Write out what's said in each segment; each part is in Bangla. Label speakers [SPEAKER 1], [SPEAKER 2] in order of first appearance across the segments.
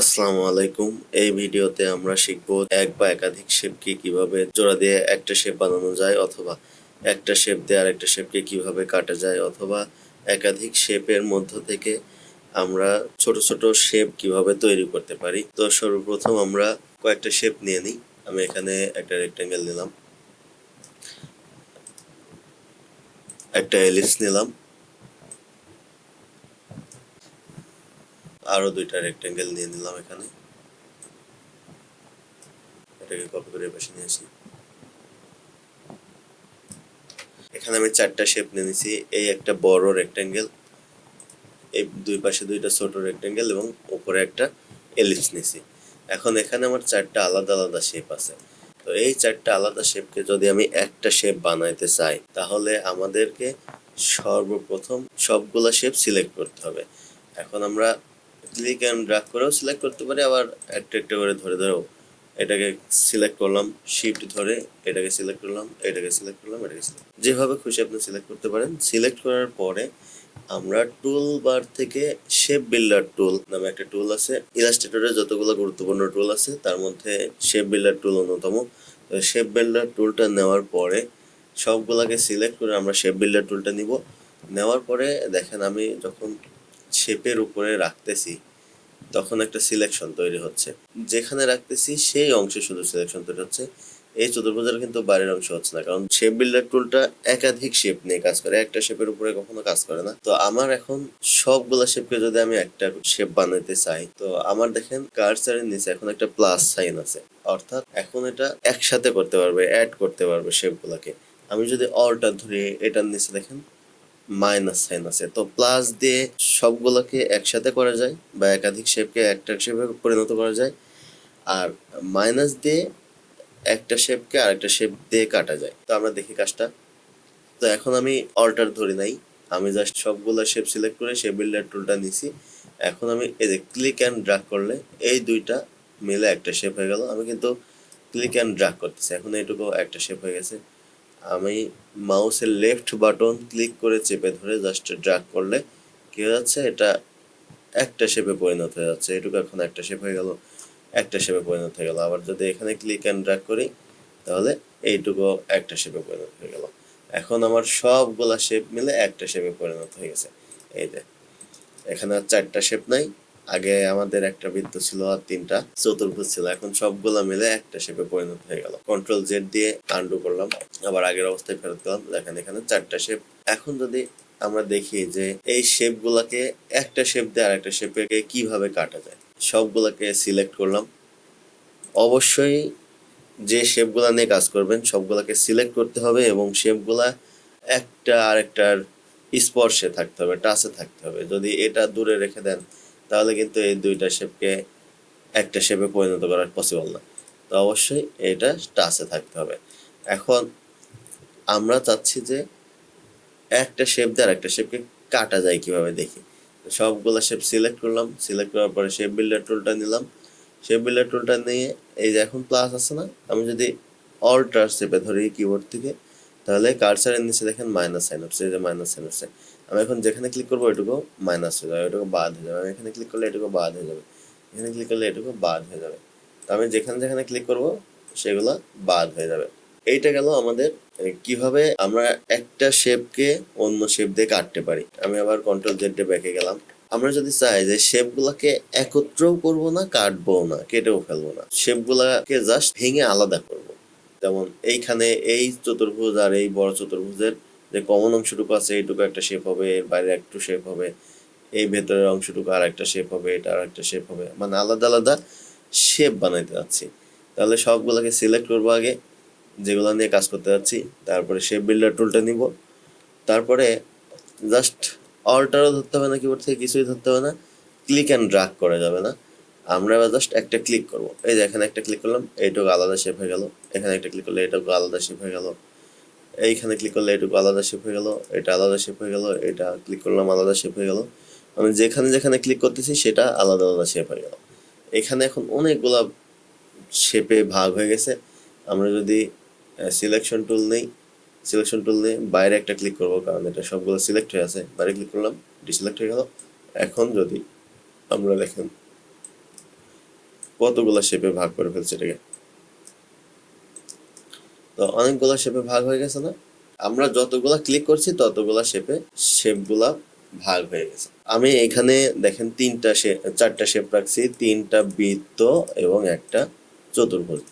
[SPEAKER 1] আসসালামু আলাইকুম। এই ভিডিওতে আমরা শিখব এক বা একাধিক শেপকে কীভাবে জোড়া দিয়ে একটা শেপ বানানো যায় অথবা একটা শেপ দিয়ে আরেকটা শেপকে কীভাবে কাটা যায় অথবা একাধিক শেপের মধ্য থেকে আমরা ছোট ছোট শেপ কীভাবে তৈরি করতে পারি। তো সর্বপ্রথম আমরা কয়েকটা শেপ নিয়ে নিই। আমি এখানে একটা রেক্টেঙ্গেল নিলাম। একটা এলিপস নিলাম। আরও দুইটা রেক্টেঙ্গেল নিয়ে নিলাম এখানে। এটাকে কপি করে পাশে নিয়ে আসি। এখানে আমি চারটা শেপ নিয়ে নিছি। এই একটা বড় রেক্টেঙ্গেল এই দুই পাশে দুইটা ছোট রেক্টেঙ্গেল এবং উপরে একটা এলিপস নিছি। এখন এখানে আমার চারটা আলাদা আলাদা শেপ আছে। তো এই চারটা আলাদা শেপকে যদি আমি একটা শেপ বানাইতে চাই, তাহলে আমাদেরকে সর্বপ্রথম সবগুলা শেপ সিলেক্ট করতে হবে। এখন আমরা ক্লিক অ্যান্ড ড্রাগ করেও সিলেক্ট করতে পারি, আবার একটা একটা করে ধরে ধরেও এটাকে সিলেক্ট করলাম শিফট ধরে এটাকে সিলেক্ট করলাম, এটাকে সিলেক্ট করলাম, এটাকে সিলেক্ট যেভাবে খুশি আপনি সিলেক্ট করতে পারেন। সিলেক্ট করার পরে আমরা টুল বার থেকে শেপ বিল্ডার টুল নামে একটা টুল আছে। ইলাস্ট্রেটরের যতগুলো গুরুত্বপূর্ণ টুল আছে, তার মধ্যে শেপ বিল্ডার টুল অন্যতম। শেপ বিল্ডার টুলটা নেওয়ার পরে সবগুলাকে সিলেক্ট করে আমরা শেপ বিল্ডার টুলটা নিব। নেওয়ার পরে দেখেন আমি যখন শেপের উপরে রাখতেছি, তখন একটা সিলেকশন তৈরি হচ্ছে। যেখানে রাখতেছি সেই অংশে শুধু সিলেকশন তৈরি হচ্ছে। এই চতুর্ভুজের কিন্তু বাইরের অংশ হচ্ছে না, কারণ শেপ বিল্ডার টুলটা একাধিক শেপ নিয়ে কাজ করে, একটা শেপের উপরে কখনো কাজ করে না। তো আমার এখন সবগুলা শেপকে যদি আমি একটা শেপ বানাইতে চাই, তো আমার দেখেন কার্সারের নিচে এখন একটা প্লাস সাইন আছে। অর্থাৎ এখন এটা একসাথে করতে পারবে অ্যাড করতে পারবে শেপগুলাকে আমি যদি অলটা ধরি, এটার নিচে দেখেন মাইনাস সাইন আছে তো প্লাস দিয়ে সবগুলোকে একসাথে করা যায় বা একাধিক শেপকে একটা শেপে পরিণত করা যায়। আর মাইনাস দিয়ে একটা শেপকে আরেকটা শেপ দিয়ে কাটা যায়। তো আমরা দেখি কাজটা। তো এখন আমি অল্টার ধরি নাই। আমি জাস্ট সবগুলো শেপ সিলেক্ট করে শেপ বিল্ডার টুলটা নিছি। এখন আমি এই যে ক্লিক অ্যান্ড ড্রাগ করলে এই দুইটা মিলে একটা শেপ হয়ে গেল। আমি কিন্তু ক্লিক অ্যান্ড ড্রাগ করতেছি। এখন এইটুকু একটা শেপ হয়ে গেছে। আমি মাউসের লেফট বাটন ক্লিক করে চেপে ধরে জাস্ট ড্রাগ করলে কি হয়ে যাচ্ছে? এটা একটা শেপে পরিণত হয়ে যাচ্ছে। এটুকু এখন একটা শেপ হয়ে গেল, একটা শেপে পরিণত হয়ে গেল। আবার যদি এখানে ক্লিক অ্যান্ড ড্রাগ করি, তাহলে এইটুকু একটা শেপে পরিণত হয়ে গেল। এখন আমার সবগুলা শেপ মিলে একটা শেপে পরিণত হয়ে গেছে। এই যে, এখানে আর চারটা শেপ নাই। আগে আমাদের একটা বৃত্ত ছিল আর তিনটা চতুর্ভুজ ছিল। এখন সবগুলা মিলে একটা শেপে পরিণত হয়ে গেল। কন্ট্রোল জেড দিয়ে আন্ডু করলাম। আবার আগের অবস্থায় ফেরত গেলাম। দেখেন এখানে চারটা শেপ এখন যদি আমরা দেখি যে এই শেপ গুলাকে একটা শেপ দিয়ে আর একটা শেপে কীভাবে কাটা যায়, সবগুলাকে সিলেক্ট করলাম। অবশ্যই যে শেপগুলা নিয়ে কাজ করবেন, সবগুলাকে সিলেক্ট করতে হবে এবং শেপগুলা একটা আরেকটার স্পর্শে থাকতে হবে টাচে থাকতে হবে। যদি এটা দূরে রেখে দেন তাহলে কিন্তু এই দুইটা শেপকে একটা শেপে পরিণত করা পসিবল না। তো অবশ্যই এটা টাচে থাকতে হবে। এখন আমরা চাচ্ছি যে একটা শেপ দিয়ে আরেকটা শেপকে কাটা যায় কীভাবে দেখি। সবগুলো শেপ সিলেক্ট করলাম সিলেক্ট করার পরে শেপ বিল্ডার টুলটা নিলাম। শেপ বিল্ডার টুলটা নিয়ে এই যে এখন প্লাস আছে না, আমি যদি অল্টার শেপে ধরি কিবোর্ড থেকে তাহলে কার্সারের নিচে দেখেন মাইনাস সাইন এই যে মাইনাস সাইন হচ্ছে আমি এখন যেখানে ক্লিক করব এটুকু মাইনাস হয়ে যাবে, এটুকু বাদ হয়ে যাবে। আমি এখানে ক্লিক করলে এটুকু বাদ হয়ে যাবে। এখানে ক্লিক করলে এটুকু বাদ হয়ে যাবে। তো আমি যেখানে যেখানে ক্লিক করব, সেগুলো বাদ হয়ে যাবে। এইটা গেল আমাদের কীভাবে আমরা একটা শেপকে অন্য শেপ দিয়ে কাটতে পারি। আমি আবার কন্ট্রোল জেড ব্যাকে গেলাম। আমরা যদি চাই যে শেপগুলোকে একত্রও করব না কাটবো না, কেটেও ফেলব না। শেপগুলোকে জাস্ট ভেঙে আলাদা করব। যেমন এইখানে এই চতুর্ভুজ আর এই বড় চতুর্ভুজের যে কমন অংশটুকু আছে, এইটুকু একটা শেপ হবে, এর বাইরে একটু শেপ হবে, এই ভেতরের অংশটুকু আর একটা শেপ হবে, এটা আর একটা শেপ হবে মানে আলাদা আলাদা শেপ বানাইতে যাচ্ছি। তাহলে সবগুলোকে সিলেক্ট করব আগে, যেগুলো নিয়ে কাজ করতে যাচ্ছি, তারপরে শেপ বিল্ডার টুলটা নিব। তারপরে জাস্ট অল্টারও ধরতে হবে না কিবোর্ড থেকে কিছুই ধরতে হবে না ক্লিক অ্যান্ড ড্রাগ করা যাবে না। আমরা জাস্ট একটা ক্লিক করব। এই যে এখানে একটা ক্লিক করলাম, এইটুকু আলাদা শেপ হয়ে গেল। এখানে একটা ক্লিক করলে এটুকু আলাদা শেপ হয়ে গেল। এইখানে ক্লিক করলে এটুকু আলাদা শেপ হয়ে গেল, এটা আলাদা শেপ হয়ে গেল, এটা ক্লিক করলাম আলাদা শেপ হয়ে গেল। আমি যেখানে যেখানে ক্লিক করতেছি, সেটা আলাদা আলাদা শেপ হয়ে গেল। এখানে এখন অনেকগুলা শেপে ভাগ হয়ে গেছে। আমরা যদি সিলেকশন টুল নেই সিলেকশন টুল নিয়ে বাইরে একটা ক্লিক করব, কারণ এটা সবগুলো সিলেক্ট হয়ে আছে। বাইরে ক্লিক করলাম ডিসিলেক্ট হয়ে গেল। এখন যদি আমরা দেখেন কতগুলো শেপে ভাগ করে ফেলছে এটাকে? তো অনেকগুলো শেপে ভাগ হয়ে গেছে না? আমরা যতগুলা ক্লিক করছি, ততগুলা শেপে শেপগুলা ভাগ হয়ে গেছে। আমি এখানে দেখেন তিনটা শেপ চারটা শেপ রাখছি, তিনটা বৃত্ত এবং একটা চতুর্ভুজ।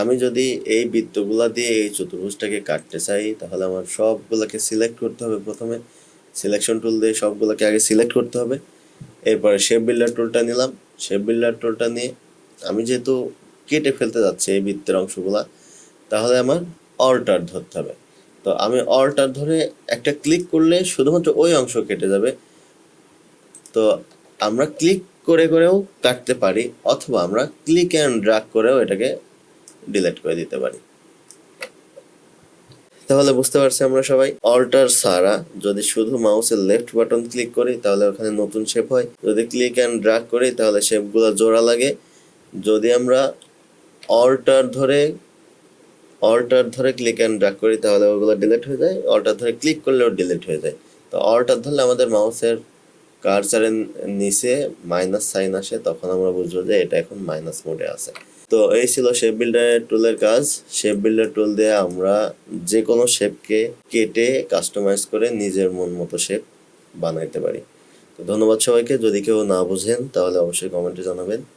[SPEAKER 1] আমি যদি এই বৃত্তগুলা দিয়ে এই চতুর্ভুজটাকে কাটতে চাই, তাহলে আমার সবগুলোকে সিলেক্ট করতে হবে প্রথমে। সিলেকশন টুল দিয়ে সবগুলোকে আগে সিলেক্ট করতে হবে। এরপরে শেপ বিল্ডার টুলটা নিলাম। শেপ বিল্ডার টুলটা নিয়ে আমি যেহেতু কেটে ফেলতে যাচ্ছি এই বৃত্তের অংশগুলা, তাহলে আমার অল্টার ধরতে হবে। তো আমি অল্টার ধরে একটা ক্লিক করলে শুধুমাত্র ওই অংশ কেটে যাবে। তো আমরা ক্লিক করে করেও কাটতে পারি, অথবা আমরা ক্লিক অ্যান্ড ড্রাগ করেও এটাকে ডিলিট করে দিতে পারি। তাহলে বুঝতে পারছি আমরা সবাই অল্টার ছাড়া যদি শুধু মাউসের লেফট বাটন ক্লিক করি, তাহলে ওখানে নতুন শেপ হয়। যদি ক্লিক অ্যান্ড ড্রাগ করি, তাহলে শেপগুলো জোড়া লাগে। যদি আমরা অল্টার ধরে অল্টার ধরে ক্লিক অ্যান্ড ড্রাগ করি, তাহলে ওগুলো ডিলিট হয়ে যায়। অল্টার ধরে ক্লিক করলেও ডিলিট হয়ে যায়। তো অল্টার ধরলে আমাদের মাউসের কার্সারের নিচে মাইনাস সাইন আসে, তখন আমরা বুঝব যে এটা এখন মাইনাস মোডে আছে। তো এই ছিল শেপ বিল্ডার টুলের কাজ। শেপ বিল্ডার টুল দিয়ে আমরা যে কোনো শেপকে কেটে কাস্টমাইজ করে নিজের মন মতো শেপ বানাইতে পারি। তো ধন্যবাদ সবাইকে। যদি কেউ না বুঝেন, তাহলে অবশ্যই কমেন্টে জানাবেন।